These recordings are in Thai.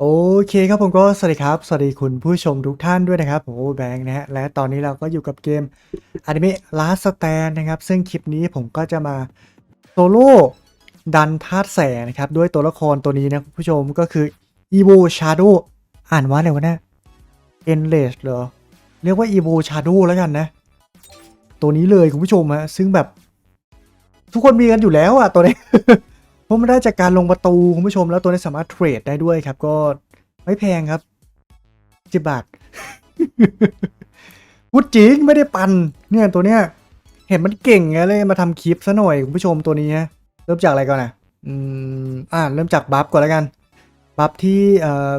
โอเคครับผมก็สวัสดีครับ สวัสดีคุณผู้ชมทุกท่านด้วยนะครับผมโอ้แบงค์นะฮะและตอนนี้เราก็อยู่กับเกมอนิเมะลาสแตนนะครับ ซึ่งคลิปนี้ผมก็จะมาโซโล่ดันธาตุแสงนะครับ ด้วยตัวละครตัวนี้นะคุณผู้ชมก็คือ Evo Shadow อ่านว่าอะไรวะเนี่ย Endless เหรอ เรียกว่า Evo Shadow แล้วกันนะ ตัวนี้เลยคุณผู้ชมฮะซึ่งแบบ ทุกคนมีกันอยู่แล้วอะตัวนี้ เพราะมันได้จากการลงประตูคุณผู้ชมแล้วตัวนี้สามารถเทรดได้ด้วยครับ ก็ไม่แพงครับสิบบาทพูดจริงไม่ได้ปันเนี่ยตัวเนี้ยเห็นมันเก่งไงเลยมาทำคลิปซะหน่อยคุณผู้ชมตัวนี้ฮะเริ่มจากอะไรก่อนนะอืมอ่าเริ่มจากบัฟก่อนแล้วกันบัฟที่เอ่อ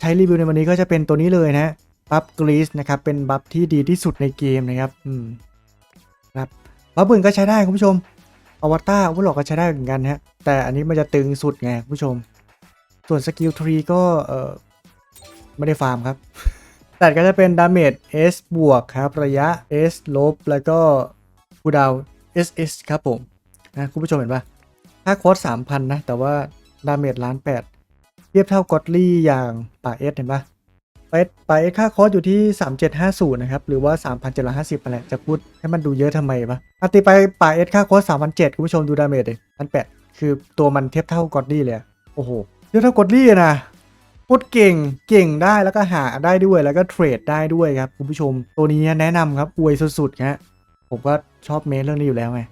ใช้รีวิวในวันนี้ก็จะเป็นตัวนี้เลยนะบัฟกรีซนะครับเป็นบัฟที่ดีที่สุดในเกมนะครับอืมครับบัฟอื่นก็ใช้ได้คุณผู้ชม อวตารวุ้นหลอกก็ใช้ได้เหมือนกันฮะ แต่อันนี้มันจะตึงสุดไงผู้ชม ส่วนสกิลทรีก็เออไม่ได้ฟาร์มครับ แต่ก็จะเป็นดาเมจ S บวกครับ ระยะ S ลบ แล้วก็คูดาว SS ครับผม นะคุณผู้ชมเห็นปะค่าคอร์ส3,000นะ แต่ว่าดาเมจล้านแปดเทียบเท่ากอตลี่อย่างป่า S เห็นปะ ป่า S ป่า S ค่าคอร์สอยู่ที่ 3750 นะครับ หรือว่า 3,750อะไรจะพูดให้มันดูเยอะทำไมปะอาตีไปป่า S ค่าคอร์ส3,700คุณผู้ชมดูดาเมจเลยพันแปดคือตัวมันเทียบเท่ากอตลี่เลยโอ้โหเทียบเท่ากอตลี่อะนะโคตรเก่งเก่งได้แล้วก็หาได้ด้วยแล้วก็เทรดได้ด้วยครับคุณผู้ชม ตัวนี้แนะนำครับอวยสุดๆฮะผมก็ชอบเมนเรื่องนี้อยู่แล้วไง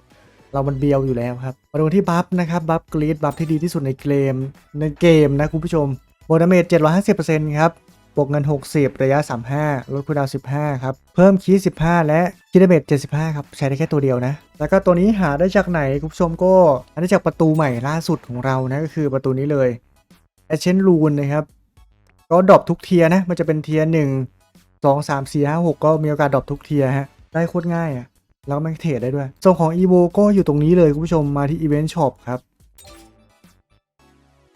เรามันเบียวอยู่แล้วครับมาดูที่บัฟนะครับบัฟกรีดบัฟที่ดีที่สุดในเกมในเกมนะคุณผู้ชมโบนาเมจ750%ครับ บวกเงิน 60 ระยะ 35 ลดคูลดาว 15 ครับ เพิ่มคีย์15 และคิดเมจ75 ครับ ใช้ได้แค่ตัวเดียวนะ แล้วก็ตัวนี้หาได้จากไหนคุณผู้ชมก็หาได้จากประตูใหม่ล่าสุดของเรานะ ก็คือประตูนี้เลยแอชเชนรูนนะครับ ก็ดรอปทุกเทียนะ มันจะเป็นเทียหนึ่งสองสามสี่ห้าหกก็มีโอกาสดรอปทุกเทียฮะ ได้โคตรง่ายอะ่ะ แล้วมันเทรดได้ด้วยส่วนของ EVO ก็อยู่ตรงนี้เลยคุณผู้ชมมาที่ Event Shop ครับ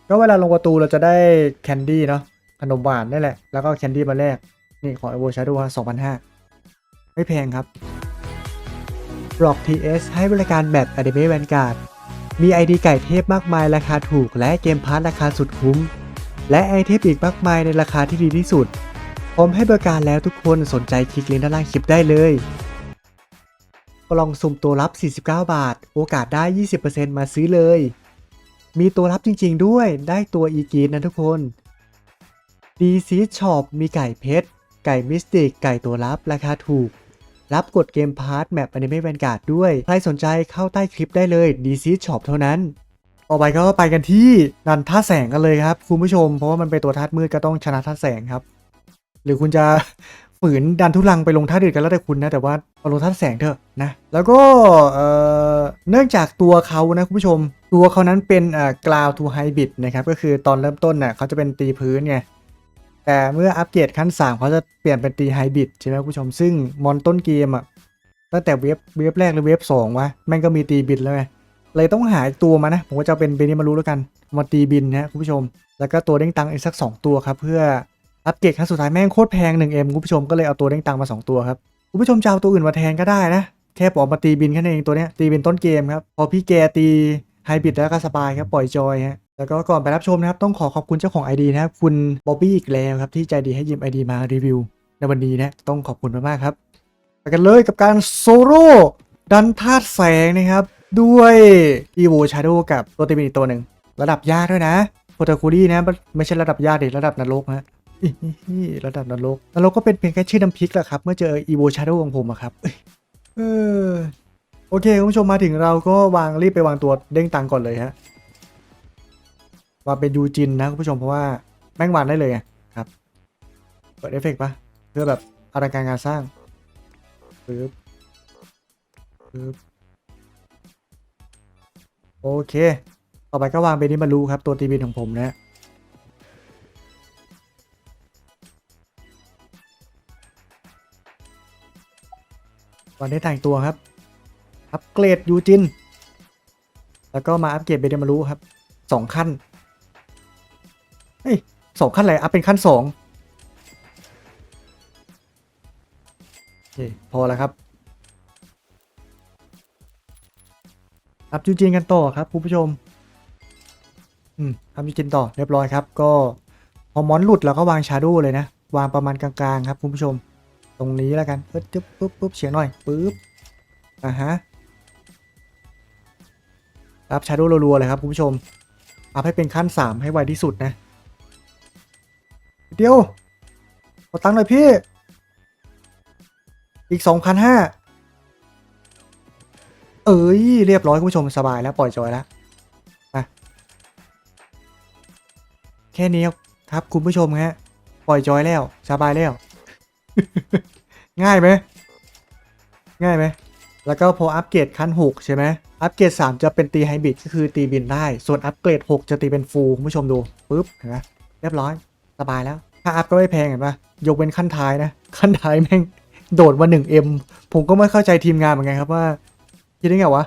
ก็เวลาลงประตูเราจะได้แคนดี้เนาะ ขนมหวานนี่แหละ แล้วก็แคนดี้มาแลกนี่ของ EVO Shadow 2,500 ไม่แพงครับ Block TS ให้บริการแบบ Anime Vanguard มี ID ไก่เทพมากมายราคาถูก และเกมพาร์ทราคาสุดคุ้ม และไอเทมอีกมากมายในราคาที่ดีที่สุด พร้อมให้บริการแล้วทุกคนสนใจคลิกลิงก์ด้านล่างคลิปได้เลยกล่องสุ่มตัวรับ 49 บาท โอกาสได้ 20%มาซื้อเลย มีตัวรับจริงๆด้วย ได้ตัวอีกีนนะทุกคน ดีซีช็อปมีไก่เพชร ไก่มิสติก ไก่ตัวรับราคาถูก รับกดเกมพาร์ทแมปอนิเมะแวนการ์ดด้วย ใครสนใจเข้าใต้คลิปได้เลยดีซีช็อปเท่านั้นต่อไปก็ไปกันที่ดันท่าแสงกันเลยครับ คุณผู้ชม เพราะว่ามันเป็นตัวธาตุมืดก็ต้องชนะธาแสงครับ หรือคุณจะฝืนดันทุลังไปลงท่าตุอื่นกันแล้วแต่คุณนะ แต่ว่าเอาลงท่าแสงเถอะนะ แล้วก็เอ่อเนื่องจากตัวเขานะคุณผู้ชม ตัวเขานั้นเป็นเอ่อกราวทูไฮบิดนะครับ ก็คือตอนเริ่มต้นน่ะเขาจะเป็นตีพื้นไง แต่เมื่ออัปเกรดขั้น 3 เขาจะเปลี่ยนเป็นตีไฮบิดใช่ไหมคุณผู้ชม ซึ่งมอนต้นเกมอะตั้งแต่เว็บเว็บแรกหรือเว็บสองวะแม่งก็มีตีบิดแล้วไงเลยต้องหาตัวมานะ ผมก็จะเป็นเบนิมารู้แล้วกันมาตีบินนะคุณผู้ชม แล้วก็ตัวเด้งตังอีกสัก 2 ตัวครับ เพื่ออัปเกรดครั้งสุดท้ายแม่งโคตรแพง 1M คุณผู้ชมก็เลยเอาตัวเด้งตังมา 2 ตัวครับคุณผู้ชมจะเอาตัวอื่นมาแทนก็ได้นะ แค่ปออกมาตีบินแค่นั้นเองตัวเนี้ยตีบินต้นเกมครับพอพี่แกตีไฮบริดแล้วก็สบายครับปล่อยจอยฮะ แล้วก็ก่อนไปรับชมนะครับต้องขอขอบคุณเจ้าของ ID นะครับคุณบ๊อบบี้อีกแล้วครับที่ใจดีให้ยืม ID มารีวิว ในวันนี้นะต้องขอบคุณมากๆครับไปกันเลยกับการโซโล่ดันธาตุแสงนะครับ ด้วย Evo Shadow กับตัวตีบินอีกตัวหนึ่ง ระดับยากด้วยนะโปรตคูรี่นะไม่ใช่ระดับยากดิระดับนรกฮะระดับนรกนรกก็เป็นเพียงแค่ชื่อน้ำพริกแหละครับ เมื่อเจอ Evo Shadow ของผมอะครับเออโอเคคุณผู้ชมมาถึงเราก็วางรีบไปวางตัวเด้งตังก่อนเลยฮะ วางเป็นยูจินนะคุณผู้ชมเพราะว่าแม่งวางได้เลยครับ เปิดเอฟเฟกต์ปะเพื่อแบบอลังการงานสร้างปึ๊บปึ๊บโอเค ต่อไปก็วางเบนิมารูครับ ตัวตีบินของผมนะวันนี้แต่งตัวครับ อัปเกรดยูจิน แล้วก็มาอัปเกรดเบนิมารูครับสองขั้น เฮ้ยสองขั้นอะไรอัพเป็นขั้นสองโอเคพอแล้วครับอัพยูจินกันต่อครับคุณผู้ชม อืมอัพยูจินต่อเรียบร้อยครับ ก็พอมอนหลุดเราก็วางชาโดเลยนะ วางประมาณกลางๆครับคุณผู้ชม ตรงนี้แล้วกันปึ๊บปึ๊บปึ๊บปึ๊บเฉียงหน่อยปึ๊บอ่าฮะรับชาโดรัวๆเลยครับคุณผู้ชมอัพให้เป็นขั้น 3 ให้ไวที่สุดนะ เดี๋ยวขอตังค์หน่อยพี่ อีก2,500เอ้ยเรียบร้อยคุณผู้ชมสบายแล้วปล่อยจอยแล้วแค่นี้ครับคุณผู้ชมฮะปล่อยจอยแล้วสบายแล้ว ง่ายไหมง่ายไหมแล้วก็พออัปเกรดขั้น 6 ใช่ไหมอัปเกรด 3 จะเป็นตีไฮบริดก็คือตีบินได้ ส่วนอัปเกรด 6 จะตีเป็นฟูลคุณผู้ชมดูปุ๊บเห็นไหมเรียบร้อย สบายแล้ว ถ้าอัพก็ไม่แพงเห็นปะยกเว้นขั้นท้ายนะ ขั้นท้ายแม่งโดดมา 1M ผมก็ไม่เข้าใจทีมงานเหมือนกันครับว่าคิดได้ไงวะ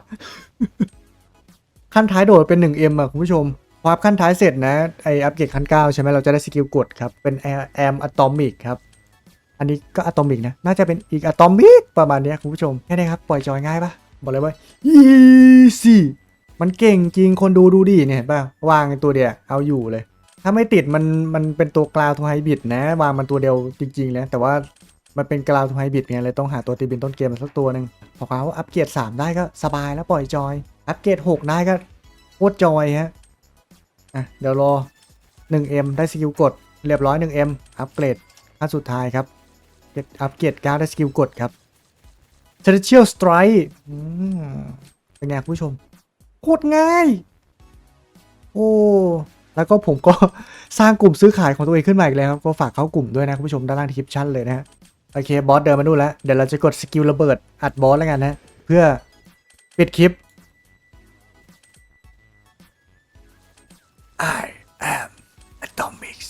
ขั้นท้ายโดดเป็น 1M อะคุณผู้ชมพออัพขั้นท้ายเสร็จนะไออัปเกรดขั้น9ใช่ไหมเราจะได้สกิลกดครับเป็นแอมอะตอมิกครับอันนี้ก็อะตอมิกนะน่าจะเป็นอีกอะตอมิกประมาณนี้คุณผู้ชมแค่นี้ครับปล่อยจอยง่ายปะบอกเลยว่า easy มันเก่งจริงคนดูดูดิเนี่ยเห็นป่ะวางตัวเดียวเอาอยู่เลย ถ้าไม่ติดมันมันเป็นตัวกราวทูไฮบริดนะ วางมันตัวเดียวจริงๆนะแต่ว่ามันเป็นกราวทูไฮบริดไงเลยต้องหาตัวตีบินต้นเกมสักตัวหนึ่งพอเขาอัปเกรด3 ได้ก็สบายแล้วปล่อยจอย อัปเกรด6 ได้ก็โคตรจอยฮะอะเดี๋ยวรอ 1M ได้สกิลกด เรียบร้อย 1M อัปเกรดขั้นสุดท้ายครับอัปเกรด9ได้สกิลกดครับ Celestial Strike อืมเป็นไงคุณผู้ชมโคตรง่าย โอ้ แล้วก็ผมก็สร้างกลุ่มซื้อขายของตัวเองขึ้นมาอีกแล้วครับก็ฝากเข้ากลุ่มด้วยนะคุณผู้ชมด้านล่างที่คลิปชั่นเลยนะฮะโอเคบอสเดินมาดูแล้วเดี๋ยวเราจะกดสกิลระเบิดอัดบอสแล้วกันนะเพื่อปิดคลิป I am Atomics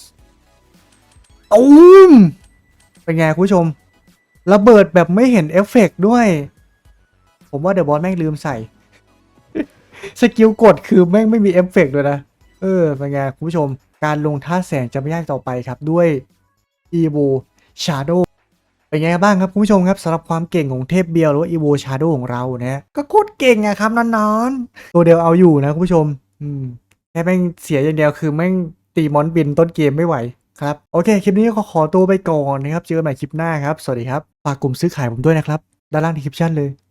ตูมเป็นไงคุณผู้ชม ระเบิดแบบไม่เห็นเอฟเฟกต์ด้วย ผมว่าเดอะบอสแม่งลืมใส่ สกิลกดคือแม่งไม่มีเอฟเฟกต์ด้วยนะ เออเป็นไงคุณผู้ชม การลงท่าแสงจะไม่ยากต่อไปครับด้วย Evo Shadow เป็นไงบ้างครับ คุณผู้ชมครับสำหรับความเก่งของเทพเบียร์หรือว่า Evo Shadow ของเรานะก็โคตรเก่งอะครับนอนๆ ตัวเดียวเอาอยู่นะคุณผู้ชม อืมแค่แม่งเสียอย่างเดียวคือแม่งตีมอนบินต้นเกมไม่ไหวครับ โอเค คลิปนี้ก็ขอตัวไปก่อนนะครับ เจอกันใหม่คลิปหน้าครับ สวัสดีครับ ฝากกลุ่มซื้อขายผมด้วยนะครับ ด้านล่างในคลิปชั่นเลย